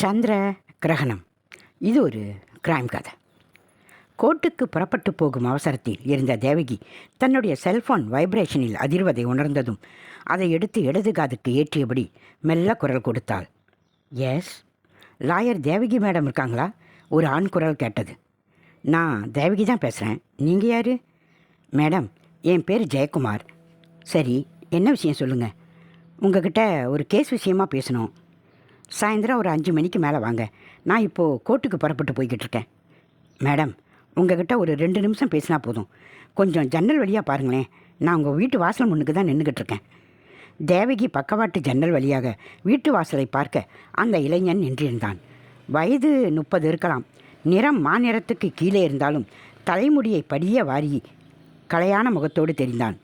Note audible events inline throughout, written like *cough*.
சந்திர கிரகணம். இது ஒரு கிரைம் கதை. கோர்ட்டுக்கு புறப்பட்டு போகும் அவசரத்தில் இருந்த தேவகி தன்னுடைய செல்போன் வைப்ரேஷனில் அதிர்வதை உணர்ந்ததும் அதை எடுத்து இடது காதுக்கு ஏற்றியபடி மெல்ல குரல் கொடுத்தாள். எஸ் லாயர் தேவகி மேடம் இருக்காங்களா? ஒரு ஆண் குரல் கேட்டது. நான் தேவகி தான் பேசுகிறேன் நீங்கள் யார்? மேடம் என் பேர் ஜெயக்குமார். சரி என்ன விஷயம் சொல்லுங்கள் உங்ககிட்ட ஒரு கேஸ் விஷயமா பேசணும். சாயந்தரம் ஒரு அஞ்சு மணிக்கு மேலே வாங்க. நான் இப்போது கோர்ட்டுக்கு புறப்பட்டு போய்கிட்டு இருக்கேன். மேடம் உங்ககிட்ட ஒரு ரெண்டு நிமிஷம் பேசினா போதும். கொஞ்சம் ஜன்னல் வழியாக பாருங்களேன். நான் உங்கள் வீட்டு வாசல் முன்னுக்கு தான் நின்றுக்கிட்டு இருக்கேன். தேவகி பக்கவாட்டு ஜன்னல் வழியாக வீட்டு வாசலை பார்க்க அந்த இளைஞன் நின்றிருந்தான். வயது முப்பது இருக்கலாம். நிறம் மாநிறத்துக்கு கீழே இருந்தாலும் தலைமுடியை படிய வாரி கலையான முகத்தோடு தெரிந்தான்.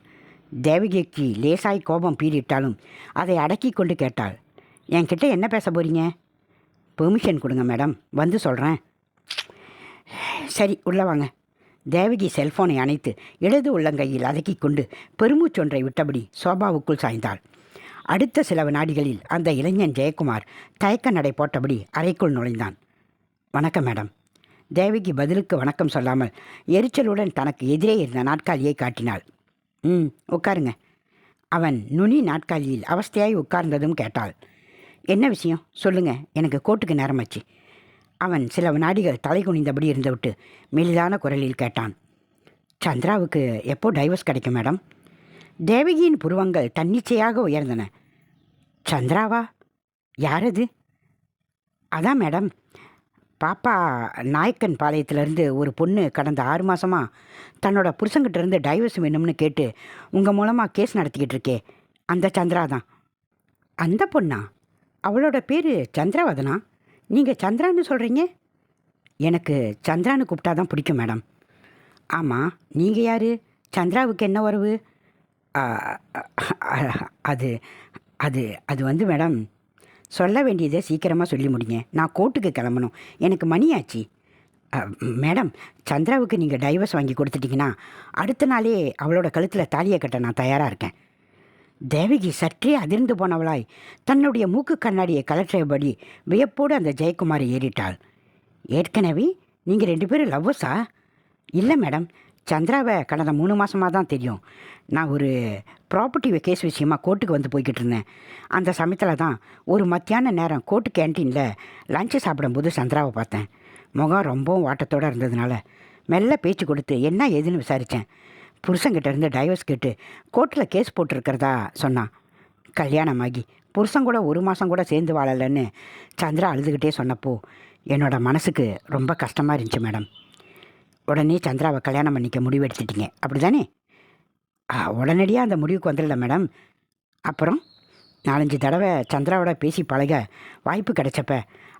தேவகிக்கு லேசாய் கோபம் பீறிட்டாலும் அதை அடக்கி கொண்டு கேட்டாள். என்கிட்ட என்ன பேச போறீங்க? பெர்மிஷன் கொடுங்க மேடம் வந்து சொல்கிறேன் சரி உள்ளே வாங்க. தேவகி செல்போனை அணைத்து இடது உள்ளங்கையில் அதக்கிக் கொண்டு பெருமூச்சொன்றை விட்டபடி சோபாவுக்குள் சாய்ந்தாள். அடுத்த சில வினாடிகளில் அந்த இளைஞன் ஜெயக்குமார் தயக்க நடை போட்டபடி அறைக்குள் நுழைந்தான். வணக்கம் மேடம் தேவகி பதிலுக்கு வணக்கம் சொல்லாமல் எரிச்சலுடன் தனக்கு எதிரே இருந்த நாட்காலியை காட்டினாள். ம் உட்காருங்க. அவன் நுனி நாட்காலியில் அவஸ்தையாய் உட்கார்ந்ததும் கேட்டாள். என்ன விஷயம்? சொல்லுங்க. எனக்கு கோட்டுக்கு நேரமாச்சு. அவன் சில வினாடிகள் தலை குனிந்தபடி இருந்துவிட்டு மெலிதான குரலில் கேட்டான். சந்திராவுக்கு எப்போ டைவர்ஸ் கிடைக்கும் மேடம்? தேவகியின் புருவங்கள் தன்னிச்சையாக உயர்ந்தன. சந்திராவா? யார் அது அதான் மேடம். பாப்பா நாயக்கன் பாளையத்திலேருந்து ஒரு பொண்ணு கடந்த ஆறு மாதமாக தன்னோட புருஷங்கிட்டேருந்து டைவர்ஸ் வேணும்னு கேட்டு உங்கள் மூலமாக கேஸ் நடத்திக்கிட்டு இருக்கே. அந்த சந்திரா தான். அந்த பொண்ணா? அவளோட பேர் சந்திராவதனா? நீங்கள் சந்திரான்னு சொல்கிறீங்க எனக்கு சந்திரான்னு கூப்பிட்டா தான் பிடிக்கும் மேடம். ஆமாம் நீங்கள் யார்? சந்திராவுக்கு என்ன உறவு? அது அது அது வந்து மேடம் சொல்ல வேண்டியதை சீக்கிரமாக சொல்லி முடிங்க. நான் கோர்ட்டுக்கு கிளம்பணும். எனக்கு மணியாச்சு மேடம் சந்திராவுக்கு நீங்கள் டைவர்ஸ் வாங்கி கொடுத்துட்டீங்கன்னா அடுத்த நாளே அவளோட கழுத்தில் தாலியை கட்ட நான் தயாராக இருக்கேன். தேவகி சற்றே அதிர்ந்து போனவளாய் தன்னுடைய மூக்கு கண்ணாடியை கலற்றியபடி வியப்போடு அந்த ஜெயக்குமாரை ஏறிட்டாள். ஏற்கனவே நீங்கள் ரெண்டு பேரும் லவ்வர்ஸா இல்லை மேடம் சந்திராவை கடந்த மூணு மாதமாக தான் தெரியும். நான் ஒரு ப்ராப்பர்ட்டி கேஸ் விஷயமா கோர்ட்டுக்கு வந்து போய்கிட்டு இருந்தேன். அந்த சமயத்தில் தான் ஒரு மத்தியான நேரம் கோர்ட்டு கேன்டீனில் லஞ்சு சாப்பிடும்போது சந்திராவை பார்த்தேன். முகம் ரொம்பவும் வாட்டத்தோடு இருந்ததுனால மெல்ல பேச்சு கொடுத்து என்ன ஏதுன்னு விசாரித்தேன் புருஷங்கிட்ட இருந்து டைவர்ஸ் கேட்டு கோர்ட்டில் கேஸ் போட்டிருக்கிறதா சொன்னான் கல்யாணமாகி புருஷன் கூட ஒரு மாதம் கூட சேர்ந்து வாழலைன்னு சந்திரா அழுதுகிட்டே சொன்னப்போ என்னோட மனசுக்கு ரொம்ப கஷ்டமாக இருந்துச்சு மேடம். உடனே சந்திராவை கல்யாணம் பண்ணிக்க முடிவெடுத்துட்டீங்க அப்படி தானே உடனடியாக அந்த முடிவுக்கு வந்துடல மேடம். அப்புறம் நாலஞ்சு தடவை சந்திராவோட பேசி பழக வாய்ப்பு கிடைச்சப்ப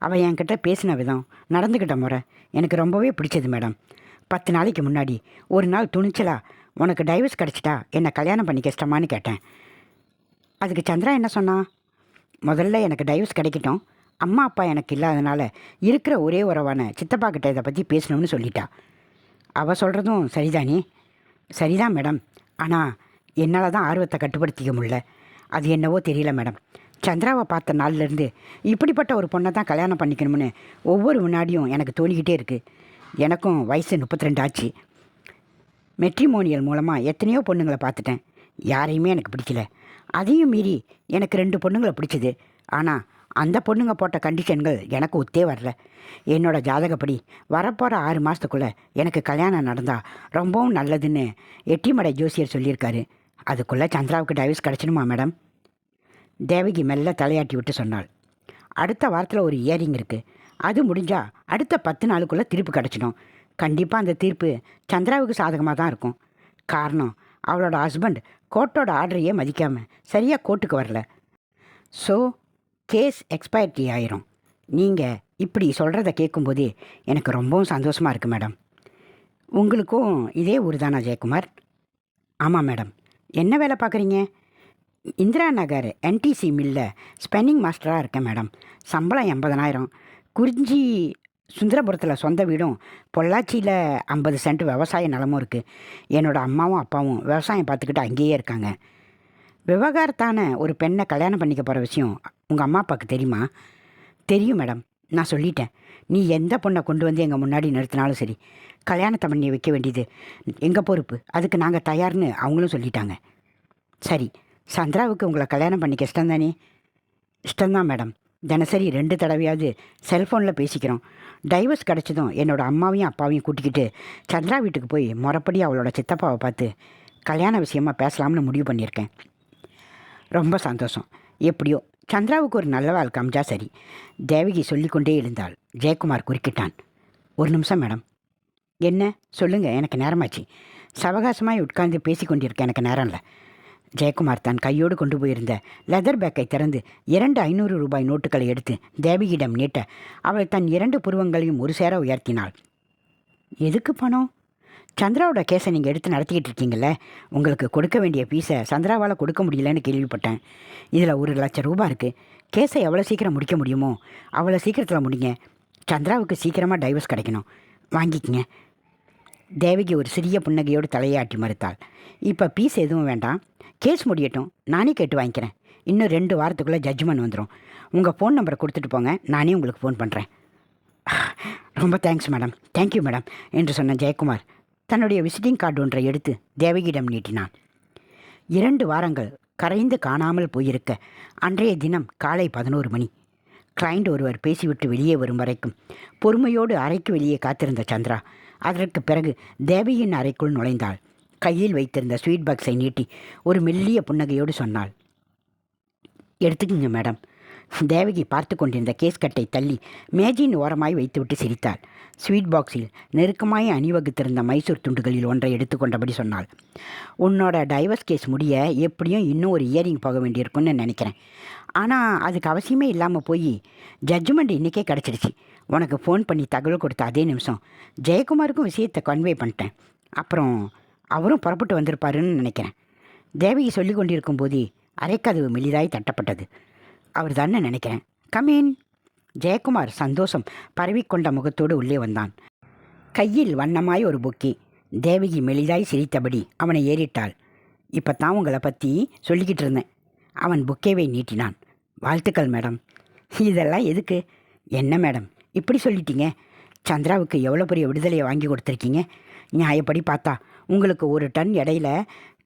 அவள் என்கிட்ட பேசின விதம் நடந்துக்கிட்ட முறை எனக்கு ரொம்பவே பிடிச்சது மேடம். பத்து நாளைக்கு முன்னாடி ஒரு நாள் துணிச்சலா உனக்கு டைவர்ஸ் கிடச்சிட்டா? என்னை கல்யாணம் பண்ணிக்க இஷ்டமான்னு கேட்டேன். அதுக்கு சந்திரா என்ன சொன்னா? முதல்ல எனக்கு டைவர்ஸ் கிடைக்கட்டும். அம்மா அப்பா எனக்கு இல்லாதனால இருக்கிற ஒரே உறவான சித்தப்பா கிட்ட இதை பற்றி பேசணும்னு சொல்லிட்டா. அவள் சொல்கிறதும் சரிதானே சரிதான் மேடம். ஆனால் என்னால் தான் ஆர்வத்தை கட்டுப்படுத்திக்க முடியல. அது என்னவோ தெரியல மேடம். சந்திராவை பார்த்த நாள்லேருந்து இப்படிப்பட்ட ஒரு பொண்ணை தான் கல்யாணம் பண்ணிக்கணும்னு ஒவ்வொரு வினாடியும் எனக்கு தோணிக்கிட்டே இருக்குது எனக்கும் வயசு முப்பத்தி ரெண்டு ஆச்சு. மெட்ரிமோனியல் மூலமாக எத்தனையோ பொண்ணுங்களை பார்த்துட்டேன். யாரையுமே எனக்கு பிடிக்கல. அதையும் மீறி எனக்கு ரெண்டு பொண்ணுங்களை பிடிச்சிது. ஆனால் அந்த பொண்ணுங்க போட்ட கண்டிஷன்கள் எனக்கு ஒத்தே வரல. என்னோட ஜாதகப்படி வரப்போகிற ஆறு மாதத்துக்குள்ளே எனக்கு கல்யாணம் நடந்தால் ரொம்பவும் நல்லதுன்னு எட்டிமடை ஜோசியர் சொல்லியிருக்காரு. அதுக்குள்ளே சந்திராவுக்கு டைவர்ஸ் கிடச்சிடுமா மேடம் தேவகி மெல்ல தலையாட்டி விட்டு சொன்னாள். அடுத்த வாரத்தில் ஒரு இயரிங் இருக்குது அது முடிஞ்சால் அடுத்த பத்து நாளுக்குள்ளே திருப்பி கிடச்சிடும். கண்டிப்பாக அந்த தீர்ப்பு சந்திராவுக்கு சாதகமாக தான் இருக்கும். காரணம் அவளோட ஹஸ்பண்ட் கோர்ட்டோட ஆர்டரையே மதிக்காமல் சரியாக கோர்ட்டுக்கு வரல. ஸோ கேஸ் எக்ஸ்பயர்டி ஆயிரும். நீங்கள் இப்படி சொல்கிறத கேட்கும்போதே எனக்கு ரொம்பவும் சந்தோஷமாக இருக்குது மேடம் உங்களுக்கும் இதே ஊர் தானா ஜெயக்குமார்? ஆமாம் மேடம் என்ன வேலை பார்க்குறீங்க? இந்திரா நகர் என்டிசி மில்லில் ஸ்பென்னிங் மாஸ்டராக இருக்கேன் மேடம் சம்பளம் எண்பதனாயிரம். குறிஞ்சி சுந்தரபுரத்தில் சொந்த வீடும் பொள்ளாச்சியில் ஐம்பது சென்ட் விவசாய நிலமும் இருக்குது என்னோட அம்மாவும் அப்பாவும் விவசாயம் பார்த்துக்கிட்டு அங்கேயே இருக்காங்க. விவகாரத்தான ஒரு பெண்ணை கல்யாணம் பண்ணிக்க போகிற விஷயம் உங்கள் அம்மா அப்பாவுக்கு தெரியுமா? தெரியும் மேடம். நான் சொல்லிட்டேன். நீ எந்த பொண்ணை கொண்டு வந்து எங்கள் முன்னாடி நிறுத்தினாலும் சரி கல்யாணத்தை பண்ணி வைக்க வேண்டியது எங்கள் பொறுப்பு? அதுக்கு நாங்கள் தயார்னு அவங்களும் சொல்லிட்டாங்க. சரி சந்திராவுக்கு உங்களை கல்யாணம் பண்ணிக்க இஷ்டம் தானே இஷ்டம்தான் மேடம். தினசரி ரெண்டு தடவையாவது செல்ஃபோனில் பேசிக்கிறோம். டைவர்ஸ் கிடச்சதும் என்னோட அம்மாவையும் அப்பாவையும் கூட்டிக்கிட்டு சந்திரா வீட்டுக்கு போய் முறப்படி அவளோட சித்தப்பாவை பார்த்து கல்யாண விஷயமாக பேசலாம்னு முடிவு பண்ணியிருக்கேன். ரொம்ப சந்தோஷம். எப்படியோ சந்திராவுக்கு ஒரு நல்ல வாழ்க்கை அமைஞ்சா சரி. தேவகி சொல்லிக்கொண்டே எழுந்தாள் ஜெயக்குமார் குறுக்கிட்டான். ஒரு நிமிஷம் மேடம். என்ன? சொல்லுங்கள் எனக்கு நேரமாச்சு. சவகாசமாய் உட்கார்ந்து பேசி கொண்டிருக்க எனக்கு நேரம் இல்லை. ஜெயக்குமார் தன் கையோடு கொண்டு போயிருந்த லெதர் பேக்கை திறந்து இரண்டு ஐநூறு ரூபாய் நோட்டுகளை எடுத்து தேவகியிடம் நீட்ட அவள் தன் இரண்டு புருவங்களையும் ஒரு சேர உயர்த்தினாள். எதுக்கு பணம்? சந்திராவோட கேஸை நீங்கள் எடுத்து நடத்திக்கிட்டு இருக்கீங்கல்ல? உங்களுக்கு கொடுக்க வேண்டிய ஃபீஸை சந்திராவால் கொடுக்க முடியலன்னு கேள்விப்பட்டேன். இதில் ஒரு லட்சம் ரூபாய் இருக்குது கேஸை எவ்வளோ சீக்கிரம் முடிக்க முடியுமோ அவ்வளோ சீக்கிரத்தில் முடிங்க. சந்திராவுக்கு சீக்கிரமாக டைவர்ஸ் கிடைக்கணும். வாங்கிக்கங்க. தேவிக்கு ஒரு சிறிய புன்னகையோடு தலையாட்டி மறுத்தாள். இப்போ பீஸ் எதுவும் வேண்டாம். கேஸ் முடியட்டும். நானே கேட்டு வாங்கிக்கிறேன். இன்னும் ரெண்டு வாரத்துக்குள்ளே ஜட்ஜ்மெண்ட் வந்துடும் உங்கள் ஃபோன் நம்பரை கொடுத்துட்டு போங்க. நானே உங்களுக்கு ஃபோன் பண்ணுறேன் ரொம்ப தேங்க்ஸ் மேடம் தேங்க்யூ மேடம் என்று சொன்ன ஜெயக்குமார் தன்னுடைய விசிட்டிங் கார்டு ஒன்றை எடுத்து தேவகியிடம் நீட்டினான். இரண்டு வாரங்கள் கரைந்து காணாமல் போயிருக்க அன்றைய தினம் காலை பதினோரு மணி. கிளைண்ட் ஒருவர் பேசிவிட்டு வெளியே வரும் வரைக்கும் பொறுமையோடு அறைக்கு வெளியே காத்திருந்த சந்திரா அதற்கு பிறகு தேவையின் அறைக்குள் நுழைந்தாள். கையில் வைத்திருந்த ஸ்வீட் பாக்ஸை நீட்டி ஒரு மெல்லிய புன்னகையோடு சொன்னாள். எடுத்துக்கங்க மேடம் தேவகி பார்த்து கொண்டிருந்த கேஸ் கட்டை தள்ளி மேஜின் ஓரமாய் வைத்துவிட்டு சிரித்தாள். ஸ்வீட் பாக்ஸில் நெருக்கமாய் அணிவகுத்திருந்த மைசூர் துண்டுகளில் ஒன்றை எடுத்துக்கொண்டபடி சொன்னாள். உன்னோட டைவர்ஸ் கேஸ் முடிய எப்படியும் இன்னும் ஒரு இயரிங் போக வேண்டியிருக்குன்னு நினைக்கிறேன். ஆனால் அதுக்கு அவசியமே இல்லாமல் போய் ஜட்ஜ்மெண்ட் இன்றைக்கே கிடச்சிடுச்சு உனக்கு ஃபோன் பண்ணி தகவல் கொடுத்த அதே நிமிஷம் ஜெயக்குமாருக்கும் விஷயத்தை கன்வே பண்ணிட்டேன். அப்புறம் அவரும் புறப்பட்டு வந்திருப்பாருன்னு நினைக்கிறேன். தேவகி சொல்லி கொண்டிருக்கும் போதே அரைக்கதவு மெலிதாய் தட்டப்பட்டது. அவர் தானே நினைக்கிறேன். கமீன் ஜெயக்குமார் சந்தோஷம் பரவிக்கொண்ட முகத்தோடு உள்ளே வந்தான். கையில் வண்ணமாய் ஒரு பொக்கே. தேவகி மெலிதாய் சிரித்தபடி அவனை ஏறிட்டாள். இப்போ தான் உங்களை பற்றி சொல்லிக்கிட்டு இருந்தேன். அவன் புக்கேவை நீட்டினான். வாழ்த்துக்கள் மேடம். இதெல்லாம் எதுக்கு? என்ன மேடம்? இப்படி சொல்லிட்டீங்க? சந்திராவுக்கு எவ்வளோ பெரிய விடுதலையை வாங்கி கொடுத்துருக்கீங்க? நியாயப்படி பார்த்தா. உங்களுக்கு ஒரு டன் இடையில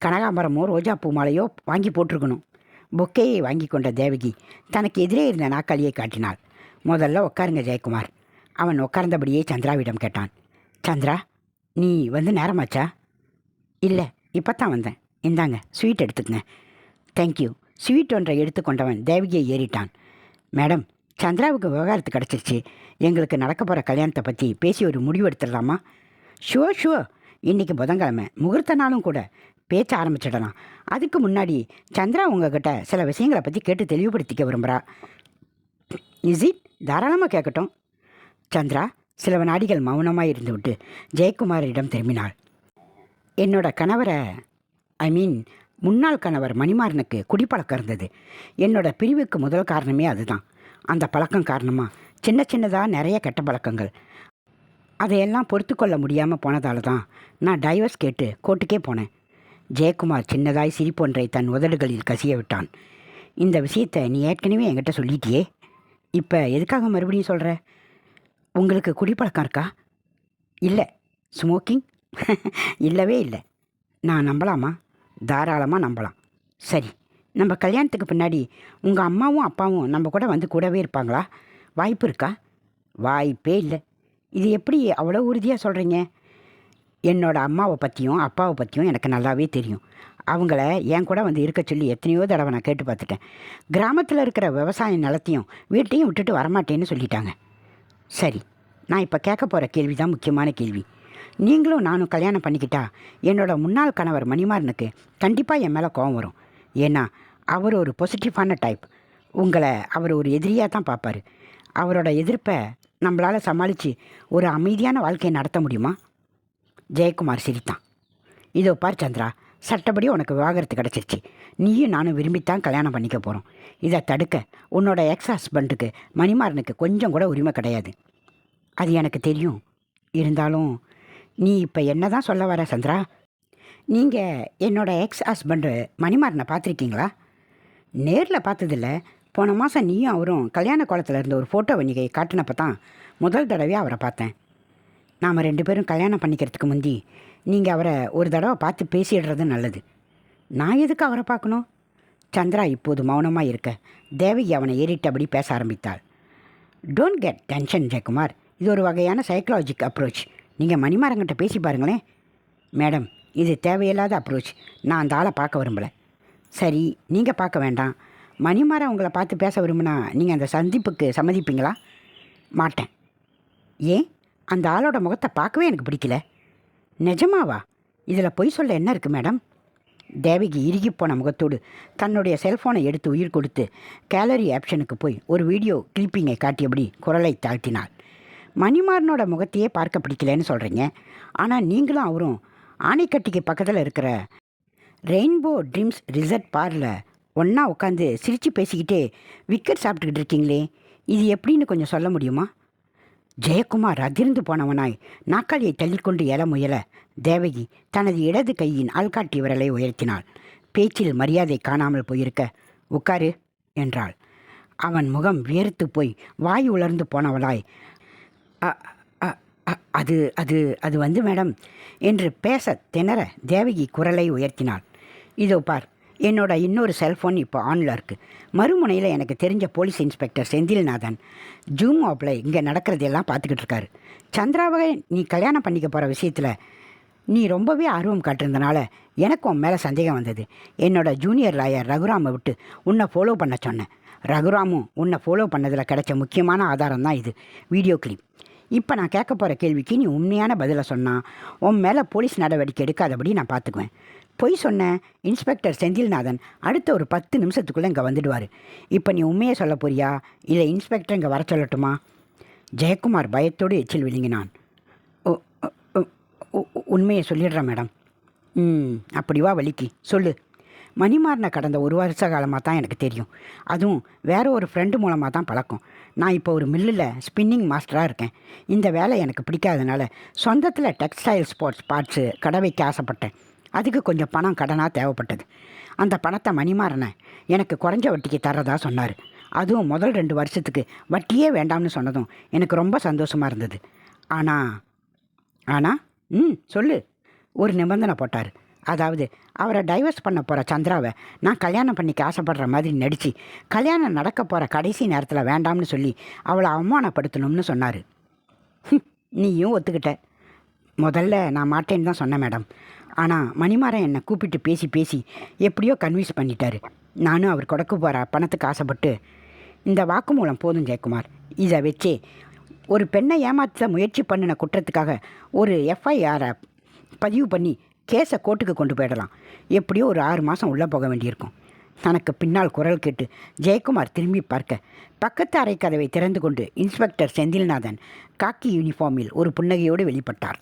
கனகாம்பரமோ ரோஜாப்பூ மாலையோ வாங்கி போட்டிருக்கணும். பொக்கையை வாங்கி கொண்ட தேவகி தனக்கு எதிரே இருந்த நாக்காளியை காட்டினாள். முதல்ல உட்காருங்க ஜெயக்குமார். அவன் உட்கார்ந்தபடியே சந்திராவிடம் கேட்டான். சந்திரா நீ வந்து நேரமாச்சா? இல்லை இப்போ தான் வந்தேன். இந்தாங்க ஸ்வீட் எடுத்துக்கங்க. தேங்க்யூ ஸ்வீட் ஒன்றை எடுத்துக்கொண்டவன் தேவகியை ஏறிட்டான். மேடம் சந்திராவுக்கு விவகாரத்து கிடச்சிருச்சு. எங்களுக்கு நடக்க போகிற கல்யாணத்தை பற்றி பேசி ஒரு முடிவு எடுத்துடலாமா? ஷுவர் ஷுவர் இன்றைக்கி புதன்கிழமை. முகூர்த்த நாளும் கூட பேச்ச ஆரம்பிச்சிடலாம். அதுக்கு முன்னாடி சந்திரா உங்ககிட்ட சில விஷயங்களை பற்றி கேட்டு தெளிவுபடுத்திக்க விரும்புகிறா இசி தாராளமாக கேட்கட்டும் சந்திரா சில வினாடிகள் மௌனமாக இருந்துவிட்டு ஜெயக்குமாரிடம் திரும்பினாள். என்னோட கணவரை ஐ மீன் முன்னாள் கணவர் மணிமாறனுக்கு குடிப்பழக்கம் இருந்தது. என்னோட பிரிவுக்கு முதல் காரணமே அதுதான். அந்த பழக்கம் காரணமாக சின்ன சின்னதாக நிறைய கெட்ட பழக்கங்கள். அதையெல்லாம் பொறுத்து கொள்ள முடியாமல் போனதால தான் நான் டைவர்ஸ் கேட்டு கோர்ட்டுக்கே போனேன். ஜெயக்குமார் சின்னதாய் சிரிப்பொன்றை தன் உதடுகளில் கசிய விட்டான். இந்த விஷயத்தை நீ ஏற்கனவே என்கிட்ட சொல்லிட்டியே. இப்போ எதுக்காக மறுபடியும் சொல்கிற உங்களுக்கு குடிப்பழக்கம் இருக்கா? இல்லை. ஸ்மோக்கிங் *laughs* இல்லவே இல்லை. நான் நம்பலாமா? தாராளமாக நம்பலாம். சரி. நம்ம கல்யாணத்துக்கு பின்னாடி உங்கள் அம்மாவும் அப்பாவும் நம்ம கூட வந்து கூடவே இருப்பாங்களா? வாய்ப்பு இருக்கா? வாய்ப்பே இல்லை. இது எப்படி அவ்வளோ உறுதியாக சொல்கிறீங்க என்னோடய அம்மாவை பற்றியும் அப்பாவை பற்றியும் எனக்கு நல்லாவே தெரியும். அவங்கள என் கூட வந்து இருக்க சொல்லி எத்தனையோ தடவை நான் கேட்டு பார்த்துட்டேன். கிராமத்தில் இருக்கிற விவசாய நிலத்தையும் வீட்டையும் விட்டுட்டு வரமாட்டேன்னு சொல்லிட்டாங்க. சரி நான் இப்போ கேட்க போகிற கேள்வி தான் முக்கியமான கேள்வி. நீங்களும் நானும் கல்யாணம் பண்ணிக்கிட்டா என்னோடய முன்னாள் கணவர் மணிமாறனுக்கு கண்டிப்பாக என் மேலே கோவம் வரும். ஏன்னா அவர் ஒரு பாசிட்டிவான டைப் உங்களை அவர் ஒரு எதிரியாக தான் பார்ப்பாரு. அவரோட எதிர்ப்பை நம்மளால் சமாளித்து ஒரு அமைதியான வாழ்க்கையை நடத்த முடியுமா? ஜெயக்குமார் சிரித்தான். இதோ பார் சந்திரா சட்டப்படி உனக்கு விவாகரத்து கிடச்சிருச்சு. நீயும் நானும் விரும்பித்தான் கல்யாணம் பண்ணிக்க போகிறோம் இதை தடுக்க உன்னோட எக்ஸ் ஹஸ்பண்டுக்கு மணிமாறனுக்கு கொஞ்சம் கூட உரிமை கிடையாது. அது எனக்கு தெரியும். இருந்தாலும் நீ இப்போ என்ன தான் சொல்ல வர சந்திரா? நீங்கள் என்னோட எக்ஸ் ஹஸ்பண்டு மணிமாறனை பார்த்துருக்கீங்களா? நேரில் பார்த்ததில்ல. போன மாதம் நீயும் அவரும் கல்யாண கோலத்தில் இருந்த ஒரு ஃபோட்டோ வணிகையை காட்டினப்ப தான் முதல் தடவையாக அவரை பார்த்தேன். நாம் ரெண்டு பேரும் கல்யாணம் பண்ணிக்கிறதுக்கு முந்தி நீங்கள் அவரை ஒரு தடவை பார்த்து பேசிடுறது நல்லது. நான் எதுக்கு அவரை பார்க்கணும்? சந்திரா இப்போது மௌனமாக இருக்க தேவகி அவனை ஏறிட்டபடி பேச ஆரம்பித்தாள். Don't get tension Jayakumar. இது ஒரு வகையான சைக்கலாஜிக் அப்ரோச் நீங்கள் மணிமாரங்கிட்ட பேசி பாருங்களேன். மேடம் இது தேவையில்லாத அப்ரோச் நான் அந்த ஆளை பார்க்க விரும்பலை. சரி நீங்கள் பார்க்க வேண்டாம். மணிமாரா உங்களை பார்த்து பேச விரும்புனா நீங்கள் அந்த சந்திப்புக்கு சம்மதிப்பீங்களா? மாட்டேன். ஏன்? அந்த ஆளோட முகத்தை பார்க்கவே எனக்கு பிடிக்கல. நிஜமாவா? இதில் பொய் சொல்ல என்ன இருக்குது மேடம்? தேவகி போன முகத்தோடு தன்னுடைய செல்ஃபோனை எடுத்து உயிர் கொடுத்து கேலரி ஆப்ஷனுக்கு போய் ஒரு வீடியோ கிளிப்பிங்கை காட்டியபடி குரலை தாழ்த்தினாள். மணிமாறனோட முகத்தையே பார்க்க பிடிக்கலன்னு சொல்கிறீங்க ஆனால் நீங்களும் அவரும் ஆணைக்கட்டிக்கு பக்கத்தில் இருக்கிற ரெயின்போ ட்ரீம்ஸ் ரிசர்ட் பாரில் ஒன்றா உட்காந்து சிரித்து பேசிக்கிட்டே விக்கெட் சாப்பிட்டுக்கிட்டு இருக்கீங்களே இது எப்படின்னு கொஞ்சம் சொல்ல முடியுமா? ஜெயக்குமார் அதிர்ந்து போனவனாய் நாக்காளியை தள்ளிக்கொண்டு எழ முயல. தேவகி தனது இடது கையின் ஆள்காட்டி விரலை உயர்த்தினாள். பேச்சில் மரியாதை காணாமல் போயிருக்க உட்காரு என்றாள். அவன் முகம் வியர்த்து போய் வாய் உலர்ந்து போனவளாய் "அ- அ- அ- அது அது அது வந்து மேடம் என்று பேச திணற தேவகி குரலை உயர்த்தினாள். இதோ பார் என்னோட இன்னொரு செல்ஃபோன் இப்போ ஆனில் இருக்குது மறுமுனையில் எனக்கு தெரிஞ்ச போலீஸ் இன்ஸ்பெக்டர் செந்தில்நாதன் ஜூம் ஆப்பில் இங்கே நடக்கிறதெல்லாம் பார்த்துக்கிட்டு இருக்காரு. சந்திராவை நீ கல்யாணம் பண்ணிக்க போகிற விஷயத்தில் நீ ரொம்பவே ஆர்வம் காட்டிருந்தனால எனக்கு உன் மேலே சந்தேகம் வந்தது. என்னோட ஜூனியர் லாயர் ரகுராமை விட்டு உன்னை ஃபாலோ பண்ண சொன்னேன். ரகுராமும் உன்னை ஃபாலோ பண்ணதில் கிடைச்ச முக்கியமான ஆதாரம் தான் இது. வீடியோ கிளிப் இப்போ நான் கேட்க போகிற கேள்விக்கு நீ உண்மையான பதிலை சொன்னால் உன் மேலே போலீஸ் நடவடிக்கை எடுக்காதபடி நான் பார்த்துக்குவேன். பொய் சொன்ன இன்ஸ்பெக்டர் செந்தில்நாதன் அடுத்த ஒரு பத்து நிமிஷத்துக்குள்ளே இங்கே வந்துடுவார். இப்போ நீ உண்மையை சொல்ல போறியா? இல்லை இன்ஸ்பெக்டர் இங்கே வர சொல்லட்டுமா? ஜெயக்குமார் பயத்தோடு எச்சில் விழுங்கினான். உண்மையை சொல்லிடுறேன் மேடம். ம் அப்படி வா வலிக்கு சொல்லு. மணிமாறனை கடந்த ஒரு வருஷ காலமாக தான் எனக்கு தெரியும். அதுவும் வேற ஒரு ஃப்ரெண்டு மூலமாக தான் பழக்கம். நான் இப்போ ஒரு மில்லில் ஸ்பின்னிங் மாஸ்டராக இருக்கேன். இந்த வேலை எனக்கு பிடிக்காதனால சொந்தத்தில் டெக்ஸ்டைல் ஸ்போர்ட்ஸ் பார்ட்ஸு கடை வைக்க ஆசைப்பட்டேன். அதுக்கு கொஞ்சம் பணம் கடனாக தேவைப்பட்டது. அந்த பணத்தை மணிமாறனை எனக்கு குறைஞ்ச வட்டிக்கு தரதா சொன்னார். அதுவும் முதல் ரெண்டு வருஷத்துக்கு வட்டியே வேண்டாம்னு சொன்னதும் எனக்கு ரொம்ப சந்தோஷமாக இருந்தது. ஆனால் ஆனால் ம் சொல்லு. ஒரு நிபந்தனை போட்டார். அதாவது அவரை டைவர்ஸ் பண்ண போகிற சந்திராவை நான் கல்யாணம் பண்ணிக்க ஆசைப்படுற மாதிரி நடித்து கல்யாணம் நடக்க போகிற கடைசி நேரத்தில் வேண்டாம்னு சொல்லி அவளை அவமானப்படுத்தணும்னு சொன்னார். நீயும் ஒத்துக்கிட்ட. முதல்ல நான் மாட்டேன்னு தான் சொன்னேன் மேடம். ஆனால் மணிமாறன் என்னை கூப்பிட்டு பேசி பேசி எப்படியோ கன்வின்ஸ் பண்ணிட்டாரு. நானும் அவர் கொடக்கு போகிற பணத்துக்கு ஆசைப்பட்டு இந்த வாக்குமூலம் போதும் ஜெயக்குமார். இதை வச்சே ஒரு பெண்ணை ஏமாற்ற முயற்சி பண்ணின குற்றத்துக்காக ஒரு எஃப்ஐஆரை பதிவு பண்ணி கேஸை கோர்ட்டுக்கு கொண்டு போயிடலாம். எப்படியோ ஒரு ஆறு மாதம் உள்ளே போக வேண்டியிருக்கும். தனக்கு பின்னால் குரல் கேட்டு ஜெயக்குமார் திரும்பி பார்க்க பக்கத்து அறை கதவை திறந்து கொண்டு இன்ஸ்பெக்டர் செந்தில்நாதன் காக்கி யூனிஃபார்மில் ஒரு புன்னகையோடு வெளிப்பட்டார்.